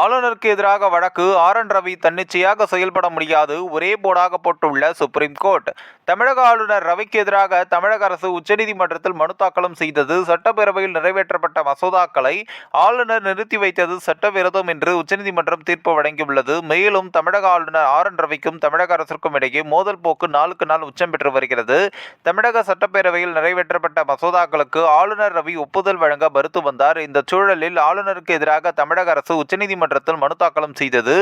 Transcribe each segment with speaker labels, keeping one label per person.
Speaker 1: ஆளுநருக்கு எதிராக வழக்கு. ஆர் என் ரவி தன்னிச்சையாக செயல்பட முடியாது. ஒரே போர்டாக போட்டுள்ள சுப்ரீம் கோர்ட். தமிழக ஆளுநர் ரவிக்கு எதிராக தமிழக அரசு உச்சநீதிமன்றத்தில் மனு தாக்கலும் செய்தது. சட்டப்பேரவையில் நிறைவேற்றப்பட்ட மசோதாக்களை ஆளுநர் நிறுத்தி வைத்தது சட்டவிரோதம் என்று உச்சநீதிமன்றம் தீர்ப்பு வழங்கியுள்ளது. மேலும் தமிழக ஆளுநர் ஆர் என் ரவிக்கும் தமிழக அரசிற்கும் இடையே மோதல் போக்கு நாளுக்கு நாள் உச்சம் பெற்று வருகிறது. தமிழக சட்டப்பேரவையில் நிறைவேற்றப்பட்ட மசோதாக்களுக்கு ஆளுநர் ரவி ஒப்புதல் வழங்க மறுத்து வந்தார். இந்த சூழலில் ஆளுநருக்கு எதிராக தமிழக அரசு உச்சநீதிமன்றத்தில் மனு தாக்கலம் செய்தது.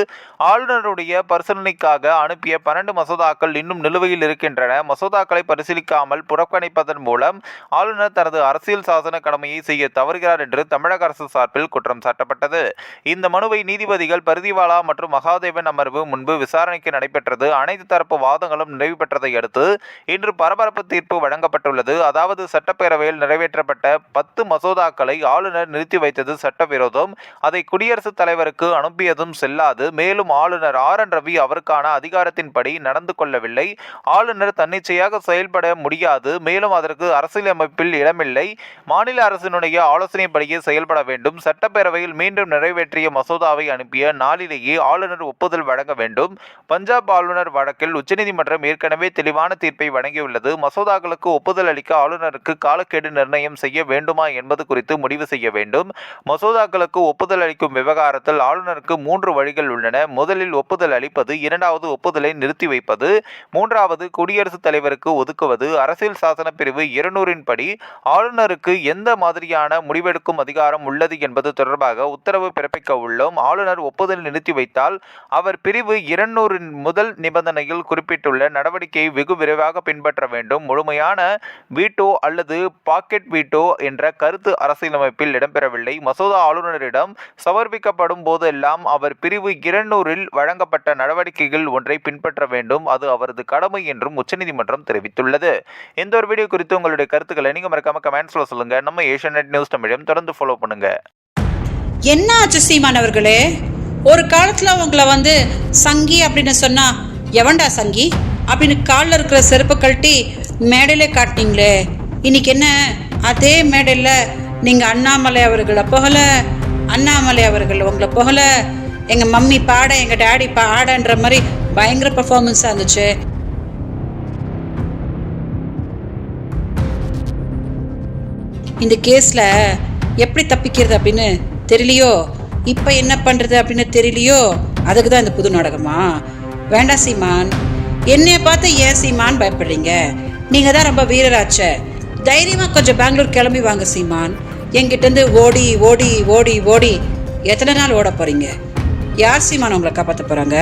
Speaker 1: ஆளுநருடைய பரிசீலனைக்காக அனுப்பிய பன்னெண்டு மசோதாக்கள் இன்னும் நிலுவையில் இருக்கின்றன. மசோதாக்களை பரிசீலிக்காமல் புறக்கணிப்பதன் மூலம் ஆளுநர் தனது அரசியல் சாசன கடமையை செய்ய தவறுகிறார் என்று தமிழக அரசு சார்பில் குற்றம் சாட்டப்பட்டது. இந்த மனுவை நீதிபதிகள் பரிதிவாலா மற்றும் மகாதேவன் அமர்வு முன்பு விசாரணைக்கு நடைபெற்றது. அனைத்து தரப்பு வாதங்களும் நிறைவு பெற்றதை அடுத்து இன்று பரபரப்பு தீர்ப்பு வழங்கப்பட்டுள்ளது. அதாவது சட்டப்பேரவையில் நிறைவேற்றப்பட்ட பத்து மசோதாக்களை ஆளுநர் நிறுத்தி வைத்தது சட்டவிரோதம். அதை குடியரசுத் தலைவர் அவருக்கு அனுப்பியதும் செல்லாது. மேலும் ஆளுநர் ஆர் என் ரவி அவருக்கான அதிகாரத்தின்படி நடந்து கொள்ளவில்லை. ஆளுநர் தன்னிச்சையாக செயல்பட முடியாது. மேலும் அதற்கு அரசியலமைப்பில் இடமில்லை. மாநில அரசினுடைய ஆலோசனைப்படியே செயல்பட வேண்டும். சட்டப்பேரவையில் மீண்டும் நிறைவேற்றிய மசோதாவை அனுப்பிய நாளிலேயே ஆளுநர் ஒப்புதல் வழங்க வேண்டும். பஞ்சாப் ஆளுநர் வழக்கில் உச்சநீதிமன்றம் ஏற்கனவே தெளிவான தீர்ப்பை வழங்கியுள்ளது. மசோதாக்களுக்கு ஒப்புதல் அளிக்க ஆளுநருக்கு காலக்கெடு நிர்ணயம் செய்ய வேண்டுமா என்பது குறித்து முடிவு செய்ய வேண்டும். மசோதாக்களுக்கு ஒப்புதல் அளிக்கும் விவகாரத்தில் ஆளுநருக்கு மூன்று வழிகள் உள்ளன. முதலில் ஒப்புதல் அளிப்பது இரண்டாவது ஒப்புதலை நிறுத்தி வைப்பது மூன்றாவது குடியரசுத் தலைவருக்கு ஒதுக்குவது. அரசியல் சாசன பிரிவு இருநூறின் படி ஆளுநருக்கு எந்த மாதிரியான முடிவெடுக்கும் அதிகாரம் உள்ளது என்பது தொடர்பாக உத்தரவு பிறப்பிக்க உள்ளோம். ஆளுநர் ஒப்புதல் நிறுத்தி வைத்தால் அவர் பிரிவு இருநூறின் முதல் நிபந்தனையில் குறிப்பிட்டுள்ள நடவடிக்கையை வெகு விரைவாக பின்பற்ற வேண்டும். முழுமையான வீட்டோ அல்லது பாக்கெட் வீட்டோ என்ற கருத்து அரசியலமைப்பில் இடம்பெறவில்லை. மசோதா ஆளுநரிடம் சமர்ப்பிக்கப்படும் போதெல்லாம் அவர் பிரிவு இருநூறில் வழங்கப்பட்ட நடவடிக்கைகள் ஒன்றை பின்பற்ற வேண்டும். அது அவரது கடமை என்றும் உச்சநீதிமன்றம் தெரிவித்துள்ளது. எந்த ஒரு வீடியோ குறித்து உங்களுடைய கருத்துக்களை நீங்க மறக்காம கமெண்ட்ஸ்ல சொல்லுங்க. நம்ம ஏஷியநெட் நியூஸ் தமிழையும் தொடர்ந்து ஃபாலோ பண்ணுங்க.
Speaker 2: என்ன ஆச்சு சீமானவர்களே ஒரு காலத்துல உங்களை வந்து சங்கி அப்படின்னு சொன்னா எவன்டா சங்கி? அப்படின்னு காலில் இருக்கிற செருப்பு கழட்டி மேடையிலே காட்டினீங்களே. இன்னைக்கு என்ன? அதே மேடையில் நீங்கள் அண்ணாமலை அவர்களை புகழ அண்ணாமலை அவர்கள் உங்களை புகழ எங்க மம்மி பாட எங்க டாடி பாடன்ற மாதிரி பயங்கர பெர்ஃபார்மன்ஸாக இருந்துச்சு. இந்த கேஸில் எப்படி தப்பிக்கிறது அப்படின்னு தெரியலையோ? இப்போ என்ன பண்ணுறது அப்படின்னு தெரியலையோ? அதுக்கு தான் இந்த புது நாடகமா? வேண்டாம் சீமான். என்னைய பார்த்து ஏன் சீமான் பயப்படுறீங்க? நீங்கள் தான் ரொம்ப வீரராச்சே. தைரியமாக கொஞ்சம் பெங்களூர் கிளம்பி வாங்க சீமான். என்கிட்டேருந்து ஓடி ஓடி ஓடி ஓடி எத்தனை நாள் ஓட போகிறீங்க யார் சீமான் உங்களை காப்பாற்ற போகிறாங்க